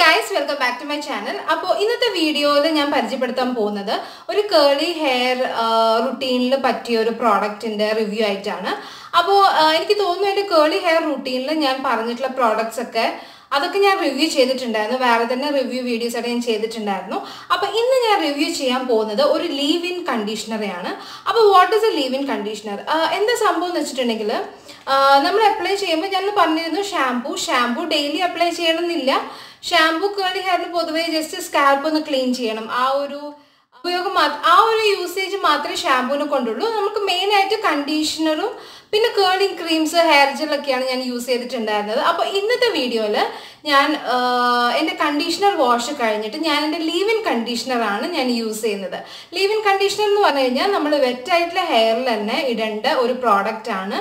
Guys welcome back to my channel അപ്പോൾ ഇന്നത്തെ വീഡിയോയിൽ ഞാൻ പരിചയപ്പെടുത്താൻ പോകുന്നത് ഒരു കേളി ഹെയർ റുട്ടീനിൽ പറ്റിയ ഒരു പ്രോഡക്റ്റിന്റെ റിവ്യൂ ആയിട്ടാണ്. അപ്പോൾ എനിക്ക് തോന്നുന്നു എന്റെ കേളി ഹെയർ റുട്ടീനിൽ ഞാൻ പറഞ്ഞിട്ടുള്ള പ്രോഡക്റ്റ്സ് ഒക്കെ അതൊക്കെ ഞാൻ റിവ്യൂ ചെയ്തിട്ടുണ്ടായിരുന്നു. വേറെ തന്നെ റിവ്യൂ വീഡിയോസ് ആയിട്ട് ഞാൻ ചെയ്തിട്ടുണ്ടായിരുന്നു. അപ്പോൾ ഇന്ന് ഞാൻ റിവ്യൂ ചെയ്യാൻ പോകുന്നത് ഒരു ലീവ് ഇൻ കണ്ടീഷണറെയാണ് അപ്പോൾ what is a leave in conditioner എന്താ സംഭവം എന്ന് വെച്ചിട്ടുണ്ടെങ്കിൽ നമ്മൾ അപ്ലൈ ചെയ്യുമ്പോൾ ഞാൻ പറഞ്ഞിരുന്നു ഷാംപൂ ഷാംപൂ ഡെയിലി അപ്ലൈ ചെയ്യണമെന്നില്ല. ഷാംപൂ കേളി ഹെയറിന് പൊതുവേ ജസ്റ്റ് സ്കാൽപ്പ് ഒന്ന് ക്ലീൻ ചെയ്യണം. ആ ഒരു ഉപയോഗം ആ ഒരു യൂസേജ് മാത്രമേ ഷാംപൂവിനെ കൊണ്ടുള്ളൂ. നമുക്ക് മെയിൻ ആയിട്ട് കണ്ടീഷണറും പിന്നെ കേളിംഗ് ക്രീംസ് ഹെയർ ജെല്ലൊക്കെയാണ് ഞാൻ യൂസ് ചെയ്തിട്ടുണ്ടായിരുന്നത്. അപ്പോൾ ഇന്നത്തെ വീഡിയോയിൽ ഞാൻ എന്റെ കണ്ടീഷണർ വാഷ് കഴിഞ്ഞിട്ട് ഞാൻ എന്റെ ലീവ് ഇൻ കണ്ടീഷണറാണ് ഞാൻ യൂസ് ചെയ്യുന്നത്. ലീവ് ഇൻ കണ്ടീഷണർ എന്ന് പറഞ്ഞു കഴിഞ്ഞാൽ നമ്മൾ വെറ്റായിട്ടുള്ള ഹെയറിൽ തന്നെ ഇടേണ്ട ഒരു പ്രോഡക്റ്റ് ആണ്.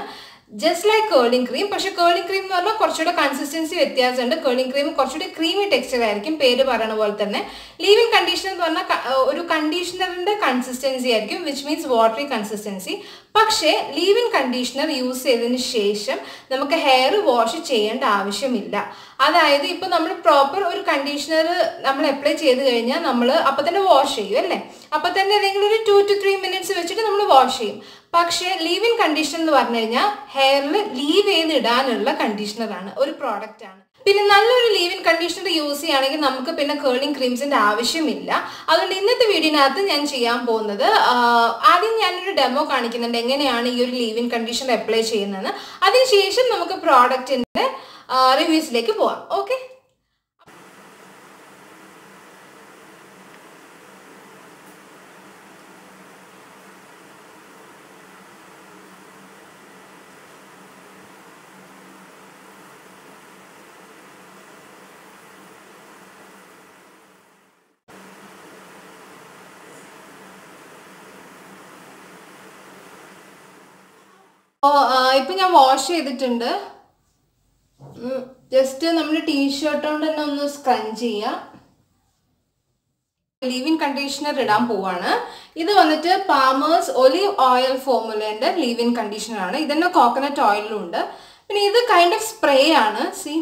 ജസ്റ്റ് ലൈക്ക് കേളിംഗ് ക്രീം പക്ഷെ കേളിംഗ് ക്രീം എന്ന് പറഞ്ഞാൽ കുറച്ചുകൂടെ കൺസിസ്റ്റൻസി വ്യത്യാസമുണ്ട്. കേളിംഗ് ക്രീം കുറച്ചുകൂടി ക്രീമി ടെക്സ്ചർ ആയിരിക്കും പേര് പറയണ പോലെ തന്നെ. ലീവിൻ കണ്ടീഷണർ എന്ന് പറഞ്ഞാൽ ഒരു കണ്ടീഷണറിന്റെ കൺസിസ്റ്റൻസി ആയിരിക്കും വിച്ച് മീൻസ് വാട്ടറി കൺസിസ്റ്റൻസി പക്ഷേ ലീവിൻ കണ്ടീഷണർ യൂസ് ചെയ്തതിന് ശേഷം നമുക്ക് ഹെയർ വാഷ് ചെയ്യേണ്ട ആവശ്യമില്ല. അതായത് ഇപ്പൊ നമ്മൾ പ്രോപ്പർ ഒരു കണ്ടീഷണർ നമ്മൾ അപ്ലൈ ചെയ്ത് കഴിഞ്ഞാൽ നമ്മൾ അപ്പൊ തന്നെ വാഷ് ചെയ്യും അല്ലേ? അപ്പൊ തന്നെ അല്ലെങ്കിൽ ഒരു ടു ടു ത്രീ മിനിറ്റ്സ് വെച്ചിട്ട് നമ്മൾ വാഷ് ചെയ്യും. പക്ഷേ ലീവ് ഇൻ കണ്ടീഷൻ എന്ന് പറഞ്ഞു കഴിഞ്ഞാൽ ഹെയറിൽ ലീവ് ചെയ്ത് ഇടാനുള്ള കണ്ടീഷണറാണ് ഒരു പ്രോഡക്റ്റ് ആണ്. പിന്നെ നല്ലൊരു ലീവ് ഇൻ കണ്ടീഷണർ യൂസ് ചെയ്യുകയാണെങ്കിൽ നമുക്ക് പിന്നെ കേളിംഗ് ക്രീംസിന്റെ ആവശ്യമില്ല. അതുകൊണ്ട് ഇന്നത്തെ വീഡിയോനകത്ത് ഞാൻ ചെയ്യാൻ പോകുന്നത് ആദ്യം ഞാനൊരു ഡെമോ കാണിക്കുന്നുണ്ട് എങ്ങനെയാണ് ഈ ഒരു ലീവ് ഇൻ കണ്ടീഷണർ അപ്ലൈ ചെയ്യുന്നത് അതിനുശേഷം നമുക്ക് പ്രോഡക്റ്റിന്റെ റിവ്യൂസിലേക്ക് പോവാം. ഓക്കെ ഇപ്പൊ ഞാൻ വാഷ് ചെയ്തിട്ടുണ്ട്. ജസ്റ്റ് നമ്മൾ ടീഷർട്ട് കൊണ്ട് തന്നെ ഒന്ന് സ്ക്രഞ്ച് ചെയ്യാം. ലീവ് ഇൻ കണ്ടീഷണർ ഇടാൻ പോവാണ്. ഇത് വന്നിട്ട് പാമേഴ്സ് ഒലിവ് ഓയിൽ ഫോമുലേന്റെ ലീവ് ഇൻ കണ്ടീഷണർ ആണ്. ഇതന്നെ കോക്കനട്ട് ഓയിലും ഉണ്ട്. പിന്നെ ഇത് കൈൻഡ് ഓഫ് സ്പ്രേ ആണ്. സി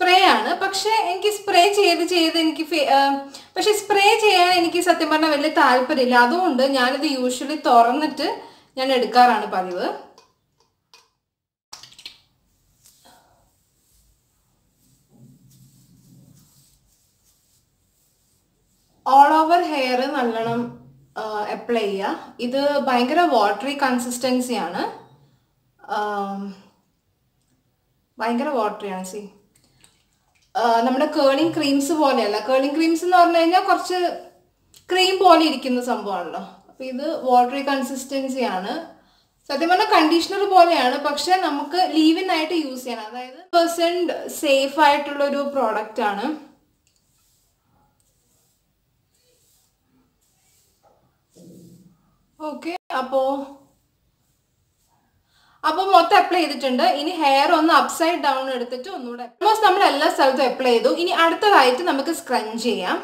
സ്പ്രേ ആണ് പക്ഷേ എനിക്ക് സ്പ്രേ ചെയ്ത് ചെയ്ത് എനിക്ക് പക്ഷെ സ്പ്രേ ചെയ്യാൻ എനിക്ക് സത്യം പറഞ്ഞാൽ വലിയ താല്പര്യമില്ല. അതുകൊണ്ട് ഞാനിത് യൂഷ്വലി തുറന്നിട്ട് ഞാൻ എടുക്കാറാണ് പതിവ്. ഓൾ ഓവർ ഹെയർ നല്ലോണം അപ്ലൈ ചെയ്യുക ഇത് ഭയങ്കര വാട്ടറി കൺസിസ്റ്റൻസിയാണ് ഭയങ്കര വാട്ടറി ആണ്. സി നമ്മുടെ കേളിംഗ് ക്രീംസ് പോലെയല്ല. കേളിംഗ് ക്രീംസ് എന്ന് പറഞ്ഞു കഴിഞ്ഞാൽ കുറച്ച് ക്രീം പോലെ ഇരിക്കുന്ന സംഭവമാണല്ലോ. അപ്പം ഇത് വാട്ടറി കൺസിസ്റ്റൻസി ആണ്. സത്യം പറഞ്ഞാൽ കണ്ടീഷണർ പോലെയാണ്. പക്ഷെ നമുക്ക് ലീവിനായിട്ട് യൂസ് ചെയ്യണം. അതായത് പെർസെന്റ് സേഫ് ആയിട്ടുള്ളൊരു പ്രോഡക്റ്റ് ആണ്. ഓക്കെ അപ്പോ അപ്പൊ മൊത്തം അപ്ലൈ ചെയ്തിട്ടുണ്ട്. ഇനി ഹെയർ ഒന്ന് അപ്സൈഡ് ഡൗൺ എടുത്തിട്ട് ഒന്നുകൂടെ ഓൾമോസ്റ്റ് നമ്മൾ എല്ലാ സ്ഥലത്തും അപ്ലൈ ചെയ്തു. ഇനി അടുത്തതായിട്ട് നമുക്ക് സ്ക്രഞ്ച് ചെയ്യാം.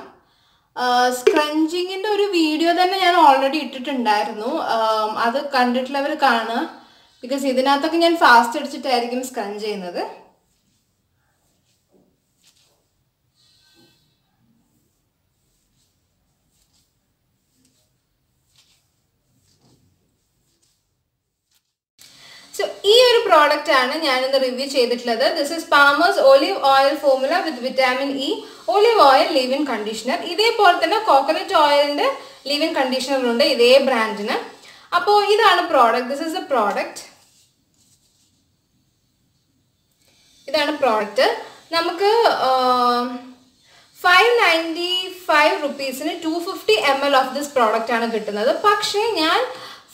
സ്ക്രഞ്ചിങ്ങിന്റെ ഒരു വീഡിയോ തന്നെ ഞാൻ ഓൾറെഡി ഇട്ടിട്ടുണ്ടായിരുന്നു. അത് കണ്ടിട്ടുള്ളവർ കാണുക. ബിക്കോസ് ഇതിനകത്തൊക്കെ ഞാൻ ഫാസ്റ്റ് അടിച്ചിട്ടായിരിക്കും സ്ക്രഞ്ച് ചെയ്യുന്നത് സോ ഈ ഒരു പ്രോഡക്റ്റ് ആണ് ഞാൻ ഇന്ന് റിവ്യൂ ചെയ്തിട്ടുള്ളത്. This is Palmer's olive oil formula with vitamin E olive oil leave in conditioner ഇതേപോലെ തന്നെ കോക്കനട്ട് ഓയിലിന്റെ ലിവ് ഇൻ കണ്ടീഷണറുണ്ട് ഇതേ ബ്രാൻഡിന് അപ്പോൾ ഇതാണ് product this is a product ഇതാണ് പ്രോഡക്റ്റ് നമുക്ക് five ninety five റുപ്പീസിന് two fifty M L of this product ആണ് കിട്ടുന്നത്. പക്ഷേ ഞാൻ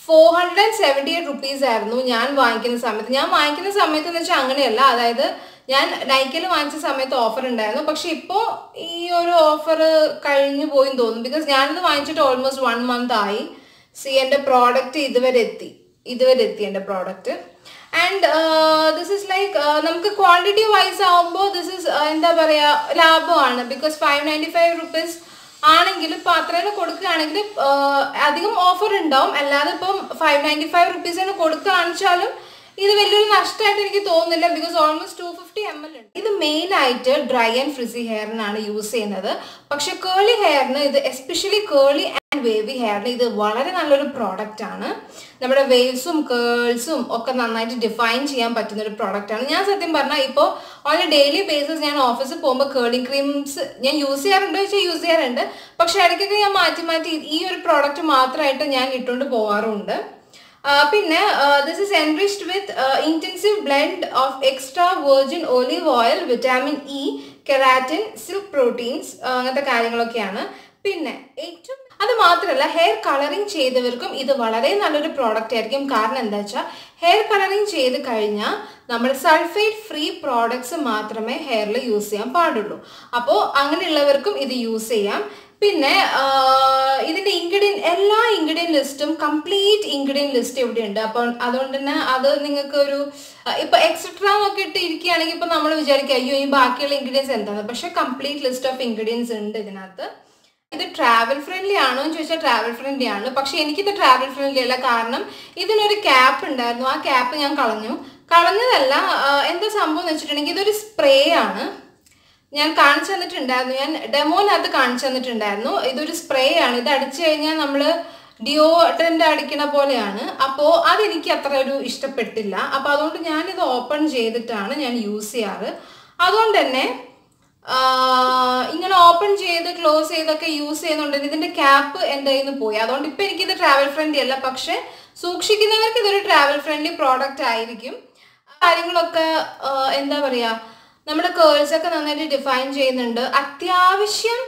four hundred seventy eight rupees ആയിരുന്നു ഞാൻ വാങ്ങിക്കുന്ന സമയത്ത്. ഞാൻ വാങ്ങിക്കുന്ന സമയത്ത് എന്ന് വെച്ചാൽ അങ്ങനെയല്ല. അതായത് ഞാൻ നൈക്കയിൽ വാങ്ങിച്ച സമയത്ത് ഓഫർ ഉണ്ടായിരുന്നു. പക്ഷെ ഇപ്പോൾ ഈ ഒരു ഓഫർ കഴിഞ്ഞു പോയി തോന്നുന്നു. ബിക്കോസ് ഞാനിത് വാങ്ങിച്ചിട്ട് ഓൾമോസ്റ്റ് വൺ മന്ത് ആയി. സി എന്റെ പ്രോഡക്റ്റ് ഇതുവരെ എത്തി. ഇതുവരെ എത്തി എന്റെ product and this is like നമുക്ക് ക്വാണ്ടിറ്റി വൈസ് ആവുമ്പോൾ ദിസ് ഇസ് എന്താ പറയുക ലാഭമാണ്. Because five ninety five rupees ആണെങ്കിലും ഇപ്പം കൊടുക്കുകയാണെങ്കിൽ അധികം ഓഫർ ഉണ്ടാവും. അല്ലാതെ ഇപ്പം ഫൈവ് നയന്റി ഫൈവ് റുപ്പീസിന് കൊടുക്കുകയാണെന്ന് വെച്ചാലും ഇത് വലിയൊരു നഷ്ടമായിട്ട് എനിക്ക് തോന്നുന്നില്ല. Because almost two fifty M L ഉണ്ട്. ഇത് മെയിൻ ആയിട്ട് ഡ്രൈ ആൻഡ് ഫ്രിസി ഹെയറിനാണ് യൂസ് ചെയ്യുന്നത്. പക്ഷെ കേളി ഹെയറിന് ഇത് എസ്പെഷ്യലി കേളി വേവി ഹെയറിന് ഇത് വളരെ നല്ലൊരു പ്രോഡക്റ്റ് ആണ്. നമ്മുടെ വേവ്സും കേൾസും ഒക്കെ നന്നായിട്ട് ഡിഫൈൻ ചെയ്യാൻ പറ്റുന്ന ഒരു പ്രോഡക്റ്റ് ആണ്. ഞാൻ സത്യം പറഞ്ഞാൽ ഇപ്പോൾ ഓൺ എ ഡെയിലി ബേസിസ് ഞാൻ ഓഫീസിൽ പോകുമ്പോൾ കേളിംഗ് ക്രീംസ് ഞാൻ യൂസ് ചെയ്യാറുണ്ടോ ചോദിച്ചാൽ യൂസ് ചെയ്യാറുണ്ട്. പക്ഷേ ഇടയ്ക്കൊക്കെ ഞാൻ മാറ്റി മാറ്റി ഈ ഒരു പ്രോഡക്റ്റ് മാത്രമായിട്ട് ഞാൻ ഇട്ടുകൊണ്ട് പോകാറുണ്ട് പിന്നെ this is enriched with intensive blend of extra virgin olive oil vitamin E keratin silk proteins അങ്ങനത്തെ കാര്യങ്ങളൊക്കെയാണ്. പിന്നെ ഏറ്റവും അത് മാത്രമല്ല ഹെയർ കളറിങ് ചെയ്തവർക്കും ഇത് വളരെ നല്ലൊരു പ്രോഡക്റ്റ് ആയിരിക്കും. കാരണം എന്താ വെച്ചാൽ ഹെയർ കളറിങ് ചെയ്ത് കഴിഞ്ഞാൽ നമ്മൾ സൾഫേറ്റ് ഫ്രീ പ്രോഡക്ട്സ് മാത്രമേ ഹെയറിൽ യൂസ് ചെയ്യാൻ പാടുള്ളൂ. അപ്പോൾ അങ്ങനെയുള്ളവർക്കും ഇത് യൂസ് ചെയ്യാം. പിന്നെ ഇതിന്റെ ഇൻഗ്രീഡിയൻ എല്ലാ ഇൻഗ്രീഡിയൻ ലിസ്റ്റും കംപ്ലീറ്റ് ഇൻഗ്രീഡിയൻ ലിസ്റ്റ് ഇവിടെ ഉണ്ട് അപ്പോൾ അതുകൊണ്ട് തന്നെ അത് നിങ്ങൾക്ക് ഒരു ഇപ്പൊ എക്സെട്ര ഒക്കെ ഇട്ട് ഇരിക്കുകയാണെങ്കിൽ ഇപ്പൊ നമ്മൾ വിചാരിക്കുക അയ്യോ ഈ ബാക്കിയുള്ള ഇൻഗ്രീഡിയൻസ് എന്താണ് പക്ഷേ കംപ്ലീറ്റ് ലിസ്റ്റ് ഓഫ് ഇൻഗ്രീഡിയൻസ് ഉണ്ട് ഇതിനകത്ത്. ഇത് ട്രാവൽ ഫ്രണ്ട്ലി ആണോ എന്ന് ചോദിച്ചാൽ ട്രാവൽ ഫ്രണ്ട്ലി ആണ്. പക്ഷെ എനിക്കിത് ട്രാവൽ ഫ്രണ്ട്ലി അല്ല. കാരണം ഇതിനൊരു ക്യാപ്പ് ഉണ്ടായിരുന്നു. ആ ക്യാപ്പ് ഞാൻ കളഞ്ഞു. കളഞ്ഞതല്ല എന്താ സംഭവം എന്ന് വെച്ചിട്ടുണ്ടെങ്കിൽ ഇതൊരു സ്പ്രേ ആണ്. ഞാൻ കാണിച്ചു തന്നിട്ടുണ്ടായിരുന്നു. ഞാൻ ഡെമോനകത്ത് കാണിച്ചു തന്നിട്ടുണ്ടായിരുന്നു. ഇതൊരു സ്പ്രേ ആണ്. ഇത് അടിച്ചു കഴിഞ്ഞാൽ നമ്മൾ ഡിയോഡ്രന്റ് അടിക്കണ പോലെയാണ്. അപ്പോൾ അതെനിക്ക് അത്ര ഒരു ഇഷ്ടപ്പെട്ടില്ല. അപ്പോൾ അതുകൊണ്ട് ഞാനിത് ഓപ്പൺ ചെയ്തിട്ടാണ് ഞാൻ യൂസ് ചെയ്യാറ്. അതുകൊണ്ട് തന്നെ ഓപ്പൺ ചെയ്ത് ക്ലോസ് ചെയ്തൊക്കെ യൂസ് ചെയ്യുന്നുണ്ടെങ്കിൽ ഇതിന്റെ ക്യാപ്പ് എന്റെ നിന്ന് പോയി. അതുകൊണ്ട് ഇപ്പം എനിക്കിത് ട്രാവൽ ഫ്രണ്ട്ലി അല്ല. പക്ഷെ സൂക്ഷിക്കുന്നവർക്ക് ഇതൊരു ട്രാവൽ ഫ്രണ്ട്ലി പ്രോഡക്റ്റ് ആയിരിക്കും. കാര്യങ്ങളൊക്കെ എന്താ പറയാ നമ്മുടെ കേൾസ് ഒക്കെ നന്നായിട്ട് ഡിഫൈൻ ചെയ്യുന്നുണ്ട്. അത്യാവശ്യം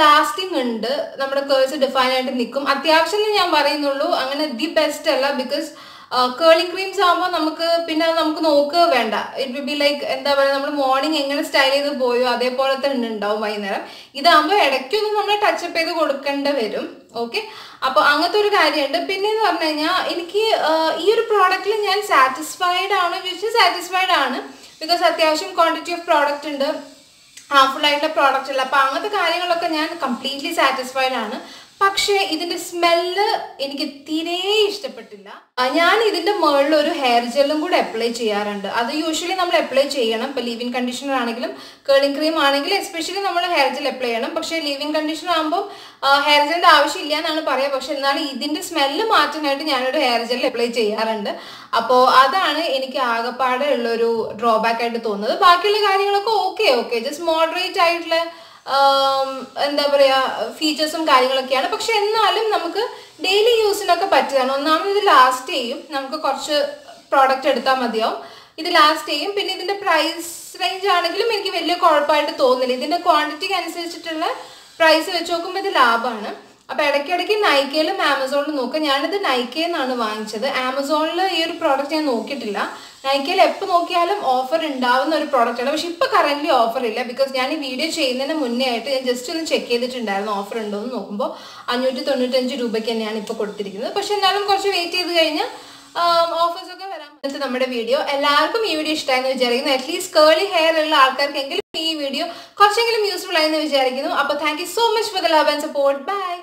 ലാസ്റ്റിംഗ് ഉണ്ട്. നമ്മുടെ കേൾസ് ഡിഫൈൻ ആയിട്ട് നിൽക്കും. അത്യാവശ്യം ഞാൻ പറയുന്നുള്ളൂ. അങ്ങനെ ദി ബെസ്റ്റ് അല്ല. ബിക്കോസ് കേളിംഗ് ക്രീംസ് ആകുമ്പോൾ നമുക്ക് പിന്നെ നമുക്ക് നോക്കുക വേണ്ട. ഇറ്റ് ബി ലൈക്ക് എന്താ പറയുക നമ്മൾ മോർണിംഗ് എങ്ങനെ സ്റ്റൈൽ ചെയ്ത് പോയോ അതേപോലെ തന്നെ ഉണ്ടാവും വൈകുന്നേരം. ഇതാകുമ്പോൾ ഇടയ്ക്കൊന്ന് നമ്മൾ ടച്ചപ്പ് ചെയ്ത് കൊടുക്കേണ്ടി വരും. ഓക്കെ അപ്പോൾ അങ്ങനത്തെ ഒരു കാര്യമുണ്ട്. പിന്നെ എന്ന് പറഞ്ഞു കഴിഞ്ഞാൽ എനിക്ക് ഈ ഒരു പ്രോഡക്റ്റിൽ ഞാൻ സാറ്റിസ്ഫൈഡ് ആണോ. ചോദിച്ചാൽ സാറ്റിസ്ഫൈഡ് ആണ്. ബിക്കോസ് അത്യാവശ്യം ക്വാണ്ടിറ്റി ഓഫ് പ്രോഡക്റ്റ് ഉണ്ട്. ഹാർഫുൾ ആയിട്ടുള്ള പ്രോഡക്റ്റ് അല്ല. അപ്പൊ അങ്ങനത്തെ കാര്യങ്ങളൊക്കെ ഞാൻ കംപ്ലീറ്റ്ലി സാറ്റിസ്ഫൈഡ് ആണ്. പക്ഷേ ഇതിന്റെ സ്മെല്ല് എനിക്ക് തീരെ ഇഷ്ടപ്പെട്ടില്ല. ഞാൻ ഇതിന്റെ മുകളിൽ ഒരു ഹെയർ ജെല്ലും കൂടെ അപ്ലൈ ചെയ്യാറുണ്ട്. അത് യൂഷ്വലി നമ്മൾ അപ്ലൈ ചെയ്യണം. ഇപ്പൊ ലീവിൻ കണ്ടീഷണർ ആണെങ്കിലും കേളിംഗ് ക്രീം ആണെങ്കിലും എസ്പെഷ്യലി നമ്മൾ ഹെയർ ജെൽ അപ്ലൈ ചെയ്യണം. പക്ഷേ ലീവിൻ കണ്ടീഷണർ ആകുമ്പോൾ ഹെയർ ജെല്ലിന്റെ ആവശ്യമില്ല എന്നാണ് പറയുക പക്ഷെ എന്നാലും ഇതിന്റെ സ്മെല്ല് മാറ്റാനായിട്ട് ഞാനൊരു ഹെയർ ജെൽ അപ്ലൈ ചെയ്യാറുണ്ട്. അപ്പോൾ അതാണ് എനിക്ക് ആകെപ്പാടെ ഉള്ളൊരു ഡ്രോബാക്ക് ആയിട്ട് തോന്നുന്നത്. ബാക്കിയുള്ള കാര്യങ്ങളൊക്കെ ഓക്കെ ഓക്കെ ജസ്റ്റ് മോഡറേറ്റ് ആയിട്ടുള്ള എന്താ പറയുക ഫീച്ചേഴ്സും കാര്യങ്ങളൊക്കെയാണ്. പക്ഷെ എന്നാലും നമുക്ക് ഡെയിലി യൂസിനൊക്കെ പറ്റിയതാണ്. ഒന്നാമത് ലാസ്റ്റ് ചെയ്യും. നമുക്ക് കുറച്ച് പ്രോഡക്റ്റ് എടുത്താൽ മതിയാവും. ഇത് ലാസ്റ്റ് ചെയ്യും. പിന്നെ ഇതിന്റെ പ്രൈസ് റേഞ്ച് ആണെങ്കിലും എനിക്ക് വലിയ കുഴപ്പമായിട്ട് തോന്നില്ല ഇതിന്റെ ക്വാണ്ടിറ്റിക്ക് അനുസരിച്ചിട്ടുള്ള പ്രൈസ് വെച്ച് നോക്കുമ്പോൾ ഇത് ലാഭമാണ്. അപ്പൊ ഇടയ്ക്കിടയ്ക്ക് നൈക്കയിലും ആമസോണിലും നോക്കുക. ഞാനിത് നൈക്കയിൽ നിന്നാണ് വാങ്ങിച്ചത്. ആമസോണിൽ ഈ ഒരു പ്രോഡക്റ്റ് ഞാൻ നോക്കിയിട്ടില്ല. നൈക്കയിൽ എപ്പോൾ നോക്കിയാലും ഓഫർ ഉണ്ടാവുന്ന ഒരു പ്രോഡക്റ്റ് ആണ്. പക്ഷെ ഇപ്പൊ കറന്റ് ഓഫർ ഇല്ല. ബിക്കോസ് ഞാൻ ഈ വീഡിയോ ചെയ്യുന്നതിന് മുന്നേ ആയിട്ട് ഞാൻ ജസ്റ്റ് ഒന്ന് ചെക്ക് ചെയ്തിട്ടുണ്ടായിരുന്നു ഓഫർ ഉണ്ടോ എന്ന് നോക്കുമ്പോൾ അഞ്ഞൂറ്റി തൊണ്ണൂറ്റഞ്ച് രൂപയ്ക്ക് തന്നെയാണ് ഇപ്പോൾ കൊടുത്തിരിക്കുന്നത്. പക്ഷെ എന്നാലും കുറച്ച് വെയിറ്റ് ചെയ്ത് കഴിഞ്ഞാൽ ഓഫേഴ്സ് ഒക്കെ വരാൻ പറ്റുന്നത് നമ്മുടെ വീഡിയോ എല്ലാവർക്കും ഈ വീഡിയോ ഇഷ്ടമായെന്ന് വിചാരിക്കുന്നു. അറ്റ്ലീസ്റ്റ് കേളി ഹെയർ ഉള്ള ആൾക്കാർക്കെങ്കിലും ഈ വീഡിയോ കുറച്ചെങ്കിലും യൂസ്ഫുൾ ആയെന്ന് വിചാരിക്കുന്നു. അപ്പോൾ thank so much for the love and support bye